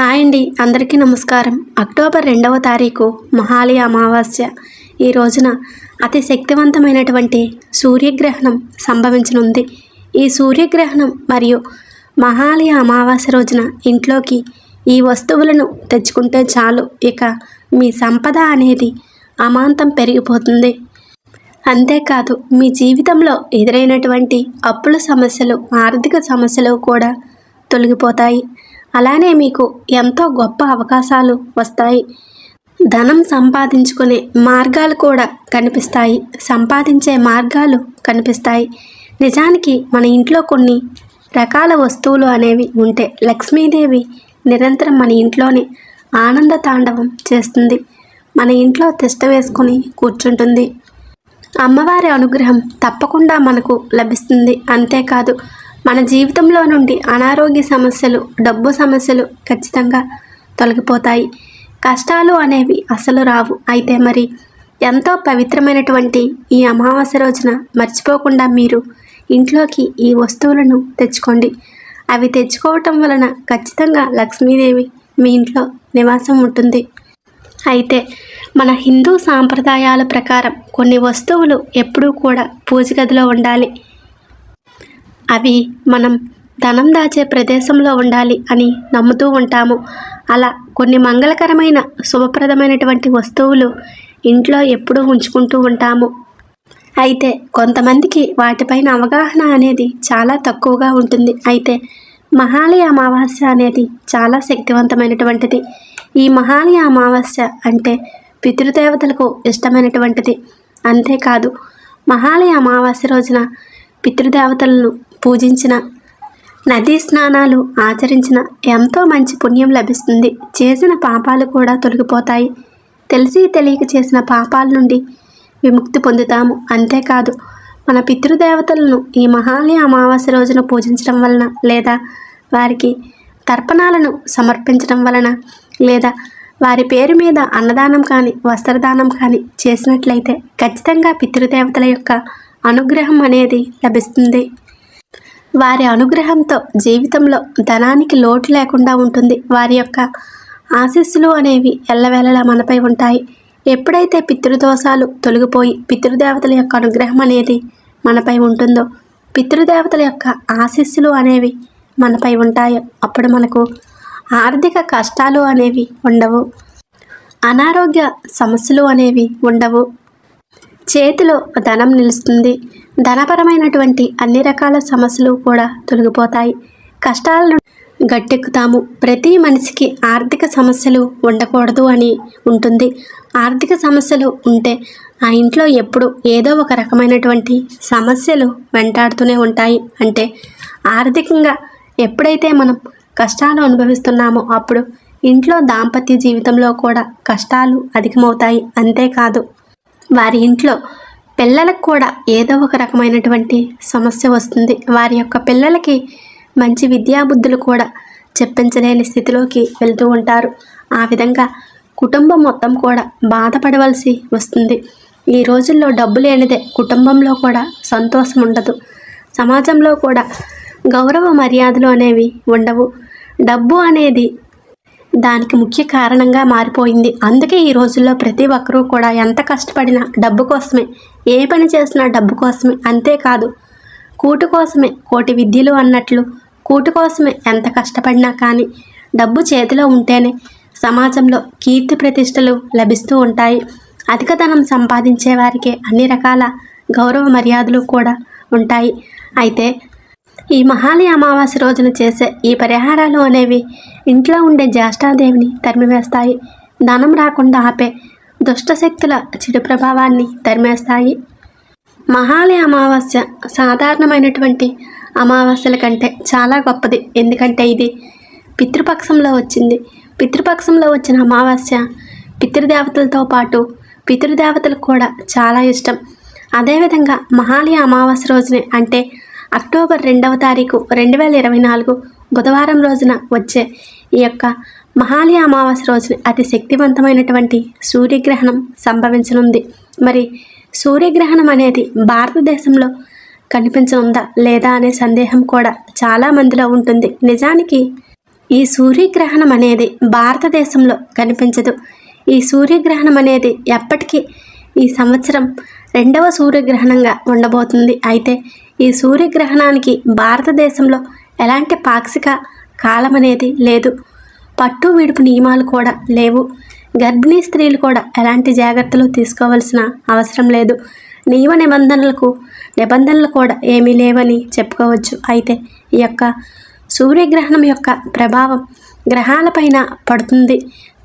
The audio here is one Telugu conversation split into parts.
హాయ్ అండి అందరికీ నమస్కారం. అక్టోబర్ రెండవ తారీఖు మహాలయ అమావాస్య. ఈ రోజున అతి శక్తివంతమైనటువంటి సూర్యగ్రహణం సంభవించనుంది. ఈ సూర్యగ్రహణం మరియు మహాలయ అమావాస్య రోజున ఇంట్లోకి ఈ వస్తువులను తెచ్చుకుంటే చాలు. ఇక మీ సంపద అనేది అమాంతం పెరిగిపోతుంది. అంతేకాదు మీ జీవితంలో ఎదురైనటువంటి అప్పుల సమస్యలు ఆర్థిక సమస్యలు కూడా తొలగిపోతాయి. అలానే మీకు ఎంతో గొప్ప అవకాశాలు వస్తాయి. ధనం సంపాదించుకునే మార్గాలు కూడా కనిపిస్తాయి. సంపాదించే మార్గాలు కనిపిస్తాయి. నిజానికి మన ఇంట్లో కొన్ని రకాల వస్తువులు అనేవి ఉంటే లక్ష్మీదేవి నిరంతరం మన ఇంట్లోనే ఆనంద తాండవం చేస్తుంది. మన ఇంట్లో తిష్ట వేసుకొని కూర్చుంటుంది. అమ్మవారి అనుగ్రహం తప్పకుండా మనకు లభిస్తుంది. అంతేకాదు మన జీవితంలో నుండి అనారోగ్య సమస్యలు డబ్బు సమస్యలు ఖచ్చితంగా తొలగిపోతాయి. కష్టాలు అనేవి అసలు రావు. అయితే మరి ఎంతో పవిత్రమైనటువంటి ఈ అమావాస్య రోజున మర్చిపోకుండా మీరు ఇంట్లోకి ఈ వస్తువులను తెచ్చుకోండి. అవి తెచ్చుకోవటం వలన ఖచ్చితంగా లక్ష్మీదేవి మీ ఇంట్లో నివాసం ఉంటుంది. అయితే మన హిందూ సాంప్రదాయాల ప్రకారం కొన్ని వస్తువులు ఎప్పుడూ కూడా పూజ గదిలో ఉండాలి. అవి మనం ధనం దాచే ప్రదేశంలో ఉండాలి అని నమ్ముతూ ఉంటాము. అలా కొన్ని మంగళకరమైన శుభప్రదమైనటువంటి వస్తువులు ఇంట్లో ఎప్పుడూ ఉంచుకుంటూ ఉంటాము. అయితే కొంతమందికి వాటిపైన అవగాహన అనేది చాలా తక్కువగా ఉంటుంది. అయితే మహాలయ అమావాస్య అనేది చాలా శక్తివంతమైనటువంటిది. ఈ మహాలయ అమావాస్య అంటే పితృదేవతలకు ఇష్టమైనటువంటిది. అంతేకాదు మహాలయ అమావాస్య రోజున పితృదేవతలను పూజించిన నదీ స్నానాలు ఆచరించిన ఎంతో మంచి పుణ్యం లభిస్తుంది. చేసిన పాపాలు కూడా తొలగిపోతాయి. తెలిసి తెలియక చేసిన పాపాల నుండి విముక్తి పొందుతాము. అంతేకాదు మన పితృదేవతలను ఈ మహాలయ అమావాస్య రోజున పూజించడం వలన లేదా వారికి తర్పణాలను సమర్పించడం వలన లేదా వారి పేరు మీద అన్నదానం కానీ వస్త్రదానం కానీ చేసినట్లయితే ఖచ్చితంగా పితృదేవతల యొక్క అనుగ్రహం అనేది లభిస్తుంది. వారి అనుగ్రహంతో జీవితంలో ధనానికి లోటు లేకుండా ఉంటుంది. వారి యొక్క ఆశీస్సులు అనేవి ఎల్లవేళలా మనపై ఉంటాయి. ఎప్పుడైతే పితృదోషాలు తొలగిపోయి పితృదేవతల యొక్క అనుగ్రహం అనేది మనపై ఉంటుందో పితృదేవతల యొక్క ఆశీస్సులు అనేవి మనపై ఉంటాయో. అప్పుడు మనకు ఆర్థిక కష్టాలు అనేవి ఉండవు. అనారోగ్య సమస్యలు అనేవి ఉండవు. చేతిలో ధనం నిలుస్తుంది. ధనపరమైనటువంటి అన్ని రకాల సమస్యలు కూడా తొలగిపోతాయి. కష్టాలను గట్టెక్కుతాము. ప్రతి మనిషికి ఆర్థిక సమస్యలు ఉండకూడదు అని ఉంటుంది. ఆర్థిక సమస్యలు ఉంటే ఆ ఇంట్లో ఎప్పుడు ఏదో ఒక రకమైనటువంటి సమస్యలు వెంటాడుతూనే ఉంటాయి. అంటే ఆర్థికంగా ఎప్పుడైతే మనం కష్టాలు అనుభవిస్తున్నామో అప్పుడు ఇంట్లో దాంపత్య జీవితంలో కూడా కష్టాలు అధికమవుతాయి. అంతేకాదు వారి ఇంట్లో పిల్లలకు కూడా ఏదో ఒక రకమైనటువంటి సమస్య వస్తుంది. వారి యొక్క పిల్లలకి మంచి విద్యాబుద్ధులు కూడా చెప్పించలేని స్థితిలోకి వెళ్తూ ఉంటారు. ఆ విధంగా కుటుంబం మొత్తం కూడా బాధపడవలసి వస్తుంది. ఈ రోజుల్లో డబ్బు లేనిదే కుటుంబంలో కూడా సంతోషం ఉండదు. సమాజంలో కూడా గౌరవ మర్యాదలు అనేవి ఉండవు. డబ్బు అనేది దానికి ముఖ్య కారణంగా మారిపోయింది. అందుకే ఈ రోజుల్లో ప్రతి ఒక్కరూ కూడా ఎంత కష్టపడినా డబ్బు కోసమే ఏ పని చేసినా డబ్బు కోసమే అంతేకాదు కూటు కోసమే కోటి విద్యలు అన్నట్లు కూటు కోసమే ఎంత కష్టపడినా కానీ డబ్బు చేతిలో ఉంటేనే సమాజంలో కీర్తి ప్రతిష్టలు లభిస్తూ ఉంటాయి. అధిక ధనం సంపాదించే వారికి అన్ని రకాల గౌరవ మర్యాదలు కూడా ఉంటాయి. అయితే ఈ మహాలి అమావాస్య రోజున చేసే ఈ పరిహారాలు అనేవి ఇంట్లో ఉండే జ్యేష్ఠాదేవిని తరిమివేస్తాయి. ధనం రాకుండా ఆపే దుష్టశక్తుల చెడు ప్రభావాన్ని తరిమేస్తాయి. మహాలి అమావాస్య సాధారణమైనటువంటి అమావాస్యల కంటే చాలా గొప్పది. ఎందుకంటే ఇది పితృపక్షంలో వచ్చింది. పితృపక్షంలో వచ్చిన అమావాస్య పితృదేవతలతో పాటు పితృదేవతలకు కూడా చాలా ఇష్టం. అదేవిధంగా మహాలి అమావాస్య రోజునే అంటే అక్టోబర్ రెండవ తారీఖు రెండు వేల ఇరవై నాలుగు బుధవారం రోజున వచ్చే ఈ యొక్క మహాలయ అమావాస్య రోజున అతి శక్తివంతమైనటువంటి సూర్యగ్రహణం సంభవించనుంది. మరి సూర్యగ్రహణం అనేది భారతదేశంలో కనిపించనుందా లేదా అనే సందేహం కూడా చాలా మందిలో ఉంటుంది. నిజానికి ఈ సూర్యగ్రహణం అనేది భారతదేశంలో కనిపించదు. ఈ సూర్యగ్రహణం అనేది ఎప్పటికీ ఈ సంవత్సరం రెండవ సూర్యగ్రహణంగా ఉండబోతుంది. అయితే ఈ సూర్యగ్రహణానికి భారతదేశంలో ఎలాంటి పాక్షిక కాలం అనేది లేదు. పట్టు విడుపు నియమాలు కూడా లేవు. గర్భిణీ స్త్రీలు కూడా ఎలాంటి జాగ్రత్తలు తీసుకోవాల్సిన అవసరం లేదు. నియమ నిబంధనలకు నిబంధనలు కూడా ఏమీ లేవని చెప్పుకోవచ్చు. అయితే ఈ యొక్క సూర్యగ్రహణం యొక్క ప్రభావం గ్రహాలపైన పడుతుంది.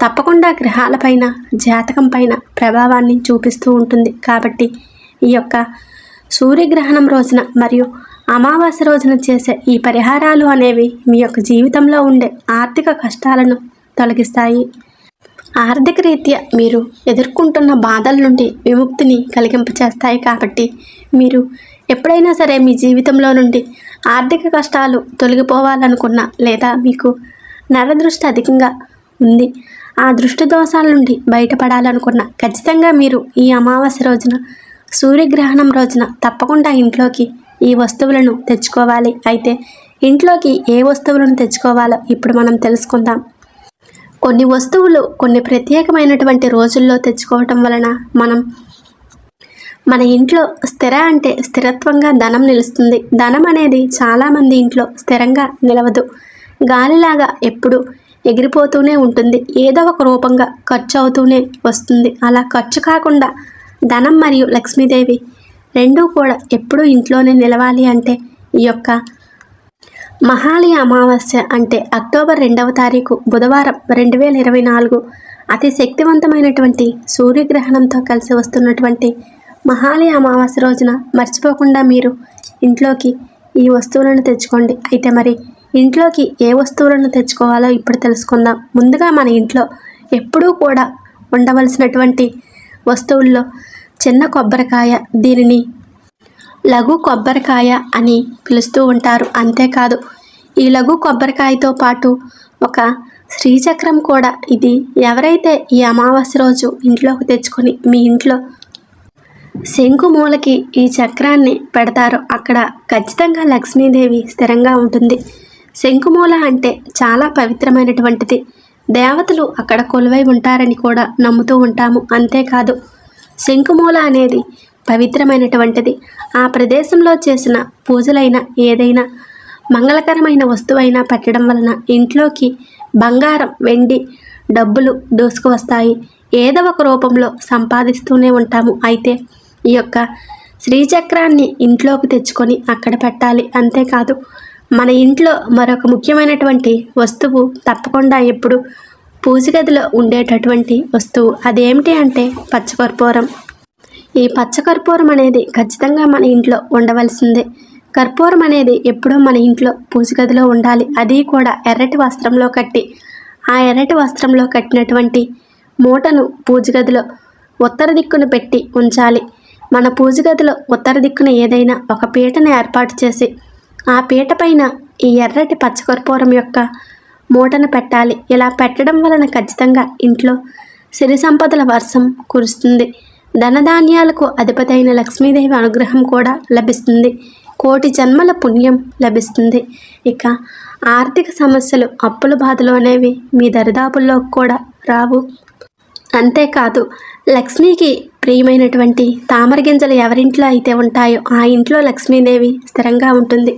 తప్పకుండా గ్రహాలపైన జాతకం పైన ప్రభావాన్ని చూపిస్తూ ఉంటుంది. కాబట్టి ఈ యొక్క సూర్యగ్రహణం రోజున మరియు అమావాస్య రోజున చేసే ఈ పరిహారాలు అనేవి మీ యొక్క జీవితంలో ఉండే ఆర్థిక కష్టాలను తొలగిస్తాయి. ఆర్థిక రీత్యా మీరు ఎదుర్కొంటున్న బాధల నుండి విముక్తిని కలిగింపచేస్తాయి కాబట్టి మీరు ఎప్పుడైనా సరే మీ జీవితంలో నుండి ఆర్థిక కష్టాలు తొలగిపోవాలనుకున్నా లేదా మీకు నరదృష్టి అధికంగా ఉంది ఆ దృష్టి దోషాల నుండి బయటపడాలనుకున్న ఖచ్చితంగా మీరు ఈ అమావాస్య రోజున సూర్యగ్రహణం రోజున తప్పకుండా ఇంట్లోకి ఈ వస్తువులను తెచ్చుకోవాలి. అయితే ఇంట్లోకి ఏ వస్తువులను తెచ్చుకోవాలో ఇప్పుడు మనం తెలుసుకుందాం. కొన్ని వస్తువులు కొన్ని ప్రత్యేకమైనటువంటి రోజుల్లో తెచ్చుకోవటం వలన మనం మన ఇంట్లో స్థిర అంటే స్థిరత్వంగా ధనం నిలుస్తుంది. ధనం అనేది చాలామంది ఇంట్లో స్థిరంగా నిలవదు. గాలిలాగా ఎప్పుడు ఎగిరిపోతూనే ఉంటుంది. ఏదో ఒక రూపంగా ఖర్చు అవుతూనే వస్తుంది. అలా ఖర్చు కాకుండా ధనం మరియు లక్ష్మీదేవి రెండూ కూడా ఎప్పుడూ ఇంట్లోనే నిలవాలి అంటే ఈ యొక్క మహాళి అమావాస్య అంటే అక్టోబర్ రెండవ తారీఖు బుధవారం రెండు వేల ఇరవై నాలుగు అతి శక్తివంతమైనటువంటి సూర్యగ్రహణంతో కలిసి వస్తున్నటువంటి మహాళి అమావాస్య రోజున మర్చిపోకుండా మీరు ఇంట్లోకి ఈ వస్తువులను తెచ్చుకోండి. అయితే మరి ఇంట్లోకి ఏ వస్తువులను తెచ్చుకోవాలో ఇప్పుడు తెలుసుకుందాం. ముందుగా మన ఇంట్లో ఎప్పుడూ కూడా ఉండవలసినటువంటి వస్తువుల్లో చిన్న కొబ్బరికాయ దీనిని లఘు కొబ్బరికాయ అని పిలుస్తూ ఉంటారు. అంతేకాదు ఈ లఘు కొబ్బరికాయతో పాటు ఒక శ్రీచక్రం కూడా. ఇది ఎవరైతే ఈ అమావాస్య రోజు ఇంట్లోకి తెచ్చుకొని మీ ఇంట్లో శంకు మూలకి ఈ చక్రాన్ని పెడతారో అక్కడ ఖచ్చితంగా లక్ష్మీదేవి స్థిరంగా ఉంటుంది. శంకుమూల అంటే చాలా పవిత్రమైనటువంటిది. దేవతలు అక్కడ కొలువై ఉంటారని కూడా నమ్ముతూ ఉంటాము. అంతేకాదు శంకుమూల అనేది పవిత్రమైనటువంటిది. ఆ ప్రదేశంలో చేసిన పూజలైన ఏదైనా మంగళకరమైన వస్తువైనా పెట్టడం వలన ఇంట్లోకి బంగారం వెండి డబ్బులు దూసుకువస్తాయి. ఏదో ఒక రూపంలో సంపాదిస్తూనే ఉంటాము. అయితే ఈ యొక్క శ్రీచక్రాన్ని ఇంట్లోకి తెచ్చుకొని అక్కడ పెట్టాలి. అంతేకాదు మన ఇంట్లో మరొక ముఖ్యమైనటువంటి వస్తువు తప్పకుండా ఎప్పుడు పూజ గదిలో ఉండేటటువంటి వస్తువు. అదేమిటి అంటే పచ్చకర్పూరం. ఈ పచ్చకర్పూరం అనేది ఖచ్చితంగా మన ఇంట్లో ఉండవలసిందే. కర్పూరం అనేది ఎప్పుడూ మన ఇంట్లో పూజ గదిలో ఉండాలి. అది కూడా ఎర్రటి వస్త్రంలో కట్టి ఆ ఎర్రటి వస్త్రంలో కట్టినటువంటి మూటను పూజ గదిలో ఉత్తర దిక్కును పెట్టి ఉంచాలి. మన పూజ గదిలో ఉత్తర దిక్కున ఏదైనా ఒక పీటను ఏర్పాటు చేసి ఆ పీట పైన ఈ ఎర్రటి పచ్చకర్పూరం యొక్క మూటను పెట్టాలి. ఇలా పెట్టడం వలన ఖచ్చితంగా ఇంట్లో సిరి సంపదల వర్షం కురుస్తుంది. ధనధాన్యాలకు అధిపతైన లక్ష్మీదేవి అనుగ్రహం కూడా లభిస్తుంది. కోటి జన్మల పుణ్యం లభిస్తుంది. ఇక ఆర్థిక సమస్యలు అప్పుల బాధలు అనేవి మీ దరిదాపుల్లో కూడా రావు. అంతేకాదు లక్ష్మికి ప్రియమైనటువంటి తామర గింజలు ఎవరింట్లో అయితే ఉంటాయో ఆ ఇంట్లో లక్ష్మీదేవి స్థిరంగా ఉంటుంది.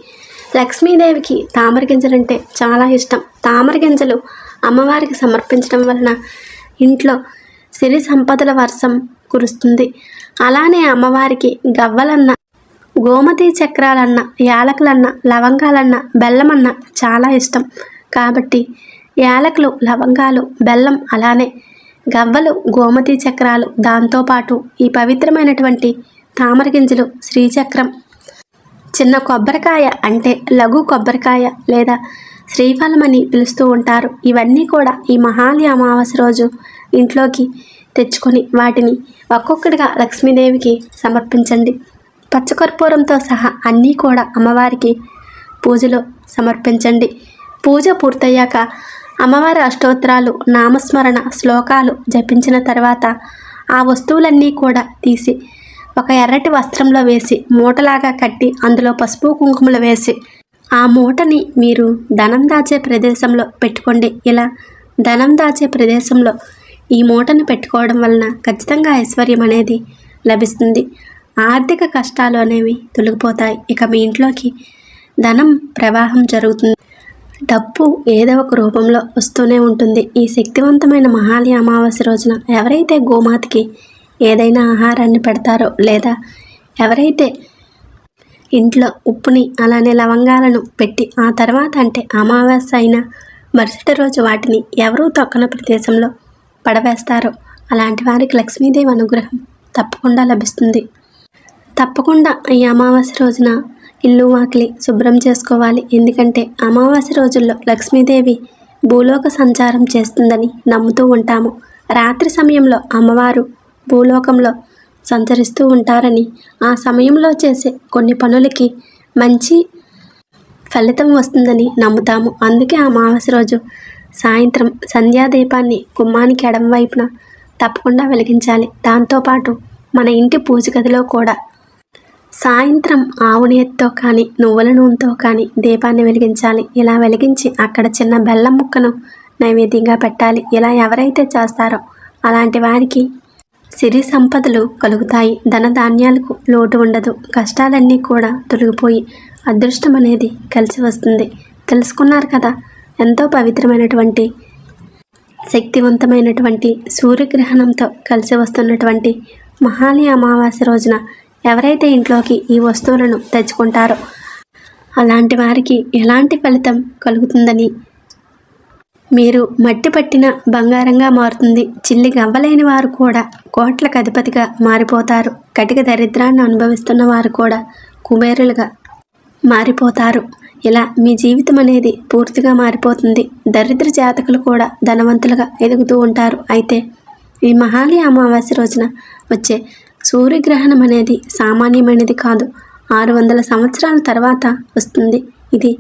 లక్ష్మీదేవికి తామర గింజలంటే చాలా ఇష్టం. తామర గింజలు అమ్మవారికి సమర్పించడం వలన ఇంట్లో సిరి సంపదల వర్షం కురుస్తుంది. అలానే అమ్మవారికి గవ్వలన్న గోమతి చక్రాలన్న యాలకులన్న లవంగాలన్న బెల్లమన్న చాలా ఇష్టం. కాబట్టి యాలకులు లవంగాలు బెల్లం అలానే గవ్వలు గోమతి చక్రాలు దాంతోపాటు ఈ పవిత్రమైనటువంటి తామర గింజలు శ్రీచక్రం. చిన్న కొబ్బరికాయ అంటే లఘు కొబ్బరికాయ లేదా శ్రీఫలం అని పిలుస్తూ ఉంటారు. ఇవన్నీ కూడా ఈ మహాలి అమావాస్య రోజు ఇంట్లోకి తెచ్చుకొని వాటిని ఒక్కొక్కటిగా లక్ష్మీదేవికి సమర్పించండి. పచ్చకర్పూరంతో సహా అన్నీ కూడా అమ్మవారికి పూజలో సమర్పించండి. పూజ పూర్తయ్యాక అమ్మవారి అష్టోత్తరాలు నామస్మరణ శ్లోకాలు జపించిన తర్వాత ఆ వస్తువులన్నీ కూడా తీసి ఒక ఎర్రటి వస్త్రంలో వేసి మూటలాగా కట్టి అందులో పసుపు కుంకుమలు వేసి ఆ మూటని మీరు ధనం దాచే ప్రదేశంలో పెట్టుకోండి. ఇలా ధనం దాచే ప్రదేశంలో ఈ మూటను పెట్టుకోవడం వలన ఖచ్చితంగా ఐశ్వర్యం అనేది లభిస్తుంది. ఆర్థిక కష్టాలు అనేవి తొలగిపోతాయి. ఇక మీ ఇంట్లోకి ధనం ప్రవాహం జరుగుతుంది. డబ్బు ఏదో ఒక రూపంలో వస్తూనే ఉంటుంది. ఈ శక్తివంతమైన మహాలి అమావాస్య రోజున ఎవరైతే గోమాతకి ఏదైనా ఆహారాన్ని పెడతారో లేదా ఎవరైతే ఇంట్లో ఉప్పుని అలానే లవంగాలను పెట్టి ఆ తర్వాత అంటే అమావాస్య అయిన మరుసటి రోజు వాటిని ఎవరూ తొక్కన ప్రదేశంలో పడవేస్తారో అలాంటి వారికి లక్ష్మీదేవి అనుగ్రహం తప్పకుండా లభిస్తుంది. తప్పకుండా ఈ అమావాస్య రోజున ఇల్లు వాకిలి శుభ్రం చేసుకోవాలి. ఎందుకంటే అమావాస్య రోజుల్లో లక్ష్మీదేవి భూలోక సంచారం చేస్తుందని నమ్ముతూ ఉంటాము. రాత్రి సమయంలో అమ్మవారు భూలోకంలో సంచరిస్తూ ఉంటారని ఆ సమయంలో చేసే కొన్ని పనులకి మంచి ఫలితం వస్తుందని నమ్ముతాము. అందుకే అమావాస్య రోజు సాయంత్రం సంధ్యాదీపాన్ని గుమ్మానికి ఎడం వైపున తప్పకుండా వెలిగించాలి. దాంతోపాటు మన ఇంటి పూజ గదిలో కూడా సాయంత్రం ఆవు కానీ నువ్వుల నూనెతో కానీ దీపాన్ని వెలిగించాలి. ఇలా వెలిగించి అక్కడ చిన్న బెల్లం ముక్కను నైవేద్యంగా పెట్టాలి. ఇలా ఎవరైతే చేస్తారో అలాంటి వారికి సిరి సంపదలు కలుగుతాయి. ధనధాన్యాలకు లోటు ఉండదు. కష్టాలన్నీ కూడా తొలగిపోయి అదృష్టం అనేది కలిసి వస్తుంది. తెలుసుకున్నారు కదా? ఎంతో పవిత్రమైనటువంటి శక్తివంతమైనటువంటి సూర్యగ్రహణంతో కలిసి వస్తున్నటువంటి మహాలి అమావాస్య రోజున ఎవరైతే ఇంట్లోకి ఈ వస్తువులను తెచ్చుకుంటారో అలాంటి వారికి ఎలాంటి ఫలితం కలుగుతుందని? మీరు మట్టి పట్టిన బంగారంగా మారుతుంది. చిల్లి గవ్వలేని వారు కూడా కోట్లకు అధిపతిగా మారిపోతారు. కటిక దరిద్రాన్ని అనుభవిస్తున్న వారు కూడా కుబేరులుగా మారిపోతారు. ఇలా మీ జీవితం అనేది పూర్తిగా మారిపోతుంది. దరిద్ర జాతకులు కూడా ధనవంతులుగా ఎదుగుతూ ఉంటారు. అయితే ఈ మహాలి అమావాస్య రోజున వచ్చే సూర్యగ్రహణం అనేది సామాన్యమైనది కాదు. ఆరు వందల సంవత్సరాల తర్వాత వస్తుంది. ఇది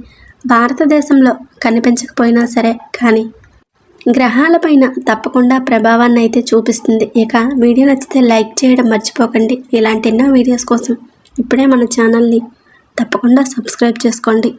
భారతదేశంలో కనిపించకపోయినా సరే కానీ గ్రహాలపైన తప్పకుండా ప్రభావాన్ని అయితే చూపిస్తుంది. ఇక వీడియో నచ్చితే లైక్ చేయడం మర్చిపోకండి. ఇలాంటి ఎన్నో వీడియోస్ కోసం ఇప్పుడే మన ఛానల్ని తప్పకుండా సబ్స్క్రైబ్ చేసుకోండి.